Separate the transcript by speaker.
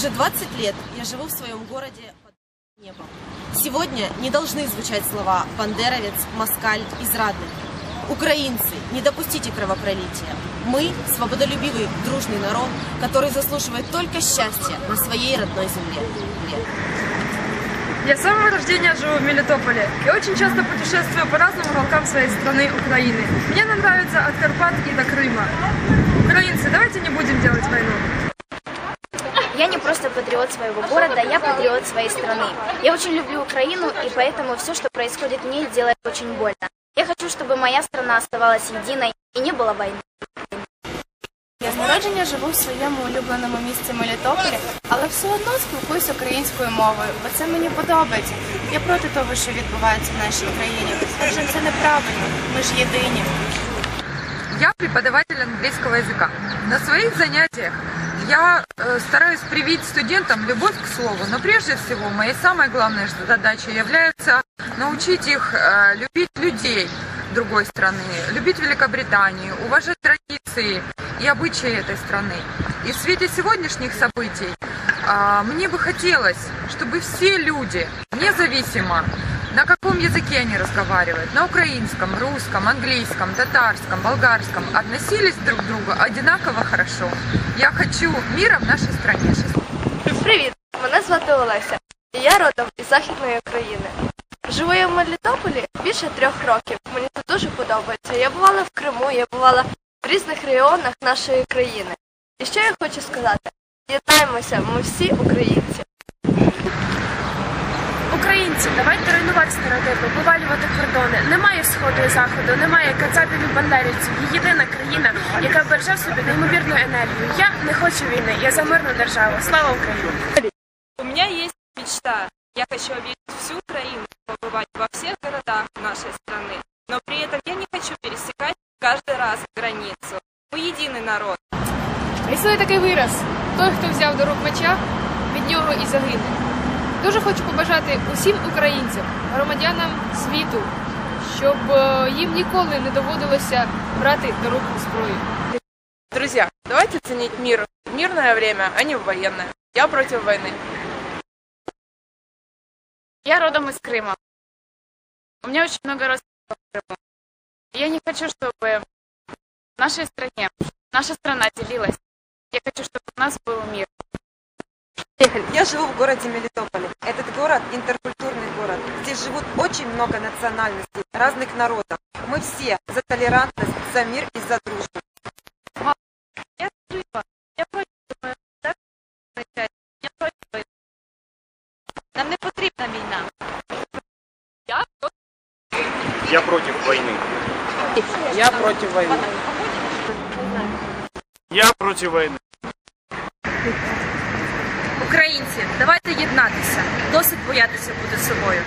Speaker 1: Уже 20 лет я живу в своем городе под небом. Сегодня не должны звучать слова «бандеровец», «москаль», «израдник». Украинцы, не допустите кровопролития. Мы – свободолюбивый, дружный народ, который заслуживает только счастья на своей родной земле.
Speaker 2: Я с самого рождения живу в Мелитополе и очень часто путешествую по разным уголкам своей страны Украины. Мне нравится от Карпат и до Крыма. Украинцы, давайте не будем делать войну.
Speaker 3: Я не просто патриот своего города, я патриот своей страны. Я очень люблю Украину, и поэтому все, что происходит в ней, делает очень больно. Я хочу, чтобы моя страна оставалась единой и не было войны.
Speaker 4: Я з народження живу в своєму улюбленому місці Мелітополі, але все одно спілкуюся українською мовою, бо це мені подобається. Я проти того, що відбувається в нашій країні. Адже це неправильно. Ми ж єдині.
Speaker 5: Я преподаватель английского языка. На своих занятиях я э, стараюсь привить студентам любовь к слову, но прежде всего моей самой главной задачей является научить их э, любить людей другой страны, любить Великобританию, уважать традиции и обычаи этой страны. И в свете сегодняшних событий а, мне бы хотелось, чтобы все люди, независимо на каком языке они разговаривают, на украинском, русском, английском, татарском, болгарском, относились друг к другу одинаково хорошо. Я хочу мира в нашей стране.
Speaker 6: Привіт! Мене звати Олеся. І я родом із Західної України. Живу я в Мелітополі більше трьох років. Мені тут дуже подобається. Я бувала в Криму, я бувала в різних регіонах нашої країни. І що я хочу сказати? Єднаємося, ми всі українці.
Speaker 7: Українці, давайте руйнувати стереотипи, повалювати кордони. Немає сходу і заходу, немає кацапів і бандерівців. Є єдина країна, яка береже в собі неймовірну енергію. Я не хочу війни, я за мирну державу. Слава Україні!
Speaker 8: У меня есть мечта. Я хочу объездить всю Украину, побывать во всех городах нашей страны. Но при этом я не хочу пересекать каждый раз границу. Мы единый народ.
Speaker 9: Існує такий вираз: той, хто взяв до рук меча, від нього і загине. Дуже хочу побажати усім українцям, громадянам світу, щоб е, їм ніколи не доводилося брати до рук зброю.
Speaker 10: Друзья, давайте ценить мир в мирное время, а не в военное. Я против войны.
Speaker 7: Я родом из Крыма. У меня очень много родственников в Крыму. Я не хочу, чтобы в нашей стране наша страна делилась. Я хочу, чтобы у нас был мир.
Speaker 11: Я живу в городе Мелитополе. Город интеркультурный город. Здесь живут очень много национальностей, разных народов. Мы все за толерантность, за мир и за дружбу.
Speaker 8: Я жива. Я против войны. Так? Я против войны. Нам не потрібна війна. Я
Speaker 12: Я против войны.
Speaker 10: Я против войны.
Speaker 12: Я против войны.
Speaker 13: Українці, давайте єднатися. Досить боятися бути собою.